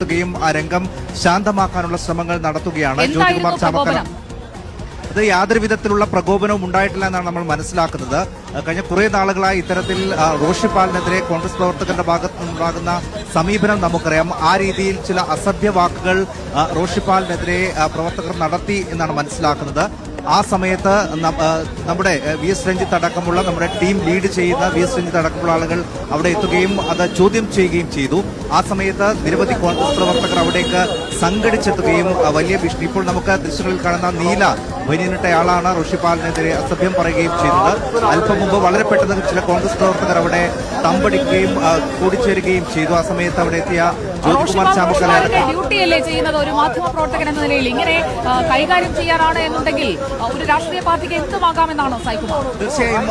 ആ രംഗം ശാന്തമാക്കാനുള്ള ശ്രമങ്ങൾ നടത്തുകയാണ് ജ്യോതികുമാർ ചാമക്കല അത് യാതൊരു വിധത്തിലുള്ള പ്രകോപനവും ഉണ്ടായിട്ടില്ല എന്നാണ് നമ്മൾ മനസ്സിലാക്കുന്നത്. കഴിഞ്ഞ കുറെ നാളുകളായി ഇത്തരത്തിൽ റോഷിപ്പാലിനെതിരെ കോൺഗ്രസ് പ്രവർത്തകരുടെ ഭാഗത്ത് നിന്നുണ്ടാകുന്ന സമീപനം നമുക്കറിയാം. ആ രീതിയിൽ ചില അസഭ്യ വാക്കുകൾ റോഷിപ്പാലിനെതിരെ പ്രവർത്തകർ നടത്തി എന്നാണ് മനസ്സിലാക്കുന്നത്. ആ സമയത്ത് നമ്മുടെ വി എസ് രഞ്ജിത്ത് അടക്കമുള്ള നമ്മുടെ ടീം ലീഡ് ചെയ്യുന്ന വി എസ് രഞ്ജിത്ത് അടക്കമുള്ള ആളുകൾ അവിടെ എത്തുകയും അത് ചോദ്യം ചെയ്യുകയും ചെയ്തു. ആ സമയത്ത് നിരവധി കോൺഗ്രസ് പ്രവർത്തകർ അവിടേക്ക് സംഘടിച്ചെത്തുകയും വലിയ ഭീഷണി. ഇപ്പോൾ നമുക്ക് ദൃശ്യങ്ങളിൽ കാണുന്ന നീല ബനിയനിട്ടയാളാണ് ഋഷിപാലിനെതിരെ അസഭ്യം പറയുകയും ചെയ്തത്. അല്പം മുമ്പ് വളരെ പെട്ടെന്ന് ചില കോൺഗ്രസ് പ്രവർത്തകർ അവിടെ തമ്പടിക്കുകയും കൂടിച്ചേരുകയും ചെയ്തു. ആ സമയത്ത് അവിടെ എത്തിയ ജ്യോതികുമാർ ചാമക്കല ഡ്യൂട്ടിയല്ലേ ചെയ്യുന്നത്? ഒരു മാധ്യമ പ്രവർത്തകൻ എന്ന നിലയിൽ ഇങ്ങനെ കൈകാര്യം ചെയ്യാനാണ് എന്നുണ്ടെങ്കിൽ ഒരു രാഷ്ട്രീയ പാർട്ടിക്ക് എന്തുമാകാമെന്നാണോ സായികുമാർ തീർച്ചയായും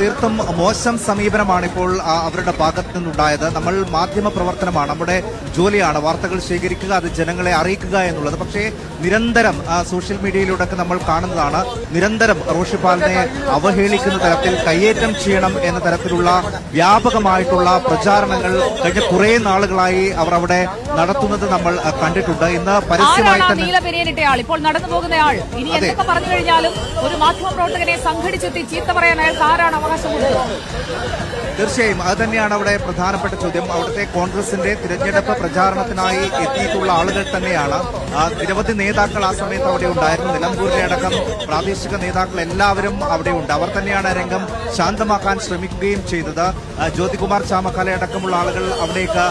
തീർത്തും മോശം സമീപനമാണ് ഇപ്പോൾ അവരുടെ ഭാഗത്ത് നിന്നുണ്ടായത് നമ്മൾ മാധ്യമ പ്രവർത്തനമാണ് നമ്മുടെ ജോലിയാണ്. വാർത്തകൾ ശേഖരിക്കുക അത് ജനങ്ങളെ അറിയിക്കുക എന്നുള്ളത്. പക്ഷേ നിരന്തരം സോഷ്യൽ മീഡിയയിലൂടെയൊക്കെ നമ്മൾ കാണുന്നതാണ് നിരന്തരം റോഷിപ്പാലിനെ അവഹേളിക്കുന്ന തരത്തിൽ കയ്യേറ്റം ചെയ്യണം എന്ന തരത്തിലുള്ള വ്യാപകമായിട്ടുള്ള പ്രചാരണങ്ങൾ കഴിഞ്ഞ കുറേ നാളുകളായി അവർ അവിടെ നടത്തുന്നത് നമ്മൾ കണ്ടിട്ടുണ്ട്. ഇന്ന് പരസ്യമായി ആരാണ് ആ തന്നെ നീല പെരിയനിട്ടയാൾ ഇപ്പോൾ നടന്നു പോകുന്നയാൾ ഇനി എന്തൊക്കെ പറഞ്ഞു കഴിഞ്ഞാലും ഒരു മാധ്യമപ്രവർത്തകനെ സംഘടിച്ചെത്തി ചീത്ത പറയാൻ അയാൾക്ക് ആരാണ് അവകാശം കൊടുത്തത്? തീർച്ചയായും അത് തന്നെയാണ് അവിടെ പ്രധാനപ്പെട്ട ചോദ്യം. അവിടുത്തെ കോൺഗ്രസിന്റെ തിരഞ്ഞെടുപ്പ് പ്രചാരണത്തിനായി എത്തിയിട്ടുള്ള ആളുകൾ തന്നെയാണ്. നിരവധി നേതാക്കൾ ആ സമയത്ത് അവിടെ ഉണ്ടായിരുന്നു. നിലമ്പൂരിലെ അടക്കം പ്രാദേശിക നേതാക്കൾ എല്ലാവരും അവിടെ ഉണ്ട്. അവർ തന്നെയാണ് രംഗം ശാന്തമാക്കാൻ ശ്രമിക്കുകയും ചെയ്തത്. ജ്യോതികുമാർ ചാമക്കാല അടക്കമുള്ള ആളുകൾ അവിടേക്ക്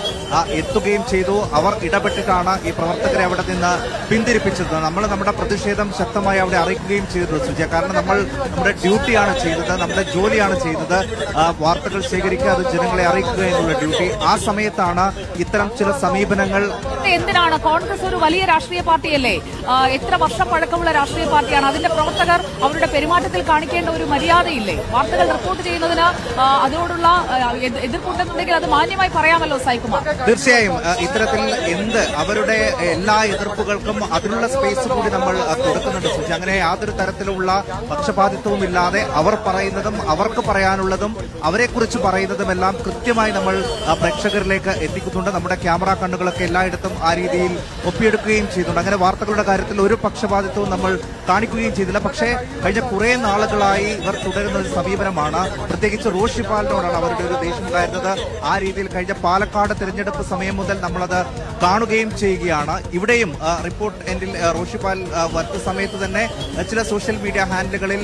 എത്തുകയും ചെയ്തു. അവർ ഇടപെട്ടിട്ടാണ് ഈ പ്രവർത്തകരെ അവിടെ നിന്ന് പിന്തിരിപ്പിച്ചത്. നമ്മൾ നമ്മുടെ പ്രതിഷേധം ശക്തമായി അവിടെ അറിയിക്കുകയും ചെയ്തു സുജയ. കാരണം നമ്മൾ നമ്മുടെ ഡ്യൂട്ടിയാണ് ചെയ്തത് നമ്മുടെ ജോലിയാണ് ചെയ്തത്. വാർത്തകൾ ശേഖരിക്കുക അത് ജനങ്ങളെ അറിയിക്കുക എന്നുള്ള ഡ്യൂട്ടി. ആ സമയത്താണ് ഇത്തരം ചില സമീപനങ്ങൾ എന്തിനാണ്? കോൺഗ്രസ് ഒരു വലിയ രാഷ്ട്രീയ പാർട്ടിയല്ലേ? ആ, എത്ര വർഷം പഴക്കമുള്ള രാഷ്ട്രീയ പാർട്ടിയാണ്. അതിന്റെ പ്രവർത്തകർ അവരുടെ പെരുമാറ്റത്തിൽ കാണിക്കേണ്ട ഒരു മര്യാദയില്ലേ? വാർത്തകൾ റിപ്പോർട്ട് ചെയ്യുന്നതിന് അതിനോടുള്ള എതിർപ്പുണ്ടെന്നുണ്ടെങ്കിൽ അത് മാന്യമായി പറയാമല്ലോ സായികുമാർ തീർച്ചയായും ഇത്തരത്തിൽ എന്ത് അവരുടെ എല്ലാ എതിർപ്പുകൾക്കും അതിനുള്ള സ്പേസ് കൂടി നമ്മൾ കൊടുക്കുന്നുണ്ട് അങ്ങനെ യാതൊരു തരത്തിലുള്ള പക്ഷപാതിത്വവും ഇല്ലാതെ അവർ പറയുന്നതും അവർക്ക് പറയാനുള്ളതും അവരെക്കുറിച്ച് പറയുന്നതുമെല്ലാം കൃത്യമായി നമ്മൾ പ്രേക്ഷകരിലേക്ക് എത്തിക്കുന്നുണ്ട്. നമ്മുടെ ക്യാമറ കണ്ണുകളൊക്കെ എല്ലായിടത്തും ആ രീതിയിൽ ഒപ്പിയെടുക്കുകയും ചെയ്യുന്നുണ്ട് അങ്ങനെ വാർത്തകളുടെ കാര്യത്തിൽ ഒരു പക്ഷപാതിത്വവും നമ്മൾ കാണിക്കുകയും ചെയ്തില്ല. പക്ഷേ കഴിഞ്ഞ കുറെ നാളുകളായി ഇവർ തുടരുന്ന ഒരു സമീപനമാണ്. പ്രത്യേകിച്ച് റോഷിപ്പാലിനോടാണ് അവരുടെ ഒരു ദേഷ്യം ഉണ്ടായിരുന്നത്. ആ രീതിയിൽ കഴിഞ്ഞ പാലക്കാട് തിരഞ്ഞെടുപ്പ് സമയം മുതൽ നമ്മളത് കാണുകയും ചെയ്യുകയാണ്. ഇവിടെയും റിപ്പോർട്ട് എൻഡിൽ റോഷിപ്പാൽ ആ, സമയത്ത് തന്നെ ചില സോഷ്യൽ മീഡിയ ഹാൻഡിലുകളിൽ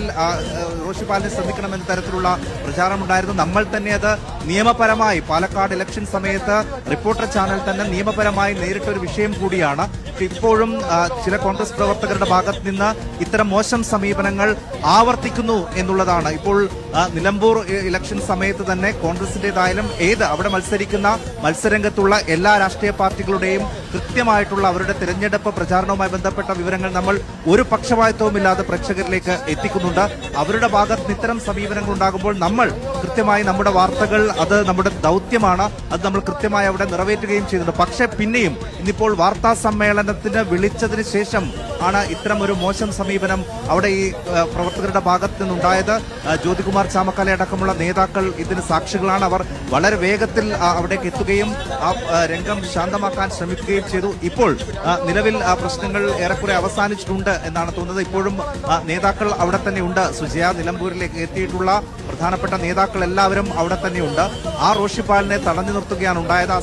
റോഷിപ്പാലിനെ ശ്രദ്ധിക്കണമെന്ന തരത്തിലുള്ള പ്രചാരണം ഉണ്ടായിരുന്നു നമ്മൾ തന്നെ അത് നിയമപരമായി പാലക്കാട് ഇലക്ഷൻ സമയത്ത് റിപ്പോർട്ടർ ചാനൽ തന്നെ നിയമപരമായി നേരിട്ടൊരു വിഷയം കൂടിയാണ്. ഇപ്പോഴും ചില കോൺഗ്രസ് പ്രവർത്തകരുടെ ഭാഗത്ത് നിന്ന് ഇത്തരം മോശം സമീപനങ്ങൾ ആവർത്തിക്കുന്നു എന്നുള്ളതാണ്. ഇപ്പോൾ നിലമ്പൂർ ഇലക്ഷൻ സമയത്ത് തന്നെ കോൺഗ്രസിന്റേതായാലും ഏത് അവിടെ മത്സരിക്കുന്ന മത്സരരംഗത്തുള്ള എല്ലാ രാഷ്ട്രീയ പാർട്ടികളുടെയും കൃത്യമായിട്ടുള്ള അവരുടെ തിരഞ്ഞെടുപ്പ് പ്രചാരണവുമായി ബന്ധപ്പെട്ട വിവരങ്ങൾ നമ്മൾ ഒരു പക്ഷപാതിത്വവുമില്ലാതെ പ്രേക്ഷകരിലേക്ക് എത്തിക്കുന്നുണ്ട്. അവരുടെ ഭാഗത്ത് ഇത്തരം സമീപനങ്ങൾ ഉണ്ടാകുമ്പോൾ നമ്മൾ കൃത്യമായി നമ്മുടെ വാർത്തകൾ അത് നമ്മുടെ ദൗത്യമാണ് അത് നമ്മൾ കൃത്യമായി അവിടെ നിറവേറ്റുകയും ചെയ്യുന്നുണ്ട്. പക്ഷേ പിന്നെയും ഇന്നിപ്പോൾ വാർത്താ സമ്മേളനത്തിന് വിളിച്ചതിന് ശേഷം ആണ് ഇത്തരം ഒരു മോശം സമീപനം അവിടെ ഈ പ്രവർത്തകരുടെ ഭാഗത്ത് നിന്നുണ്ടായത്. ജ്യോതികുമാർ ചാമക്കാല അടക്കമുള്ള നേതാക്കൾ ഇതിന് സാക്ഷികളാണ്. അവർ വളരെ വേഗത്തിൽ അവിടേക്ക് എത്തുകയും ആ, രംഗം ശാന്തമാക്കാൻ ശ്രമിക്കുകയും ചെയ്തു. ഇപ്പോൾ നിലവിൽ പ്രശ്നങ്ങൾ ഏറെക്കുറെ അവസാനിച്ചിട്ടുണ്ട് എന്നാണ് തോന്നുന്നത്. ഇപ്പോഴും നേതാക്കൾ അവിടെ തന്നെ ഉണ്ട്. സുജയ നിലമ്പൂരിലേക്ക് എത്തിയിട്ടുള്ള പ്രധാനപ്പെട്ട നേതാക്കൾ എല്ലാവരും അവിടെ തന്നെയുണ്ട് ആ റോഷിപ്പാലിനെ തടഞ്ഞു നിർത്തുകയാണ് ഉണ്ടായത്. ആ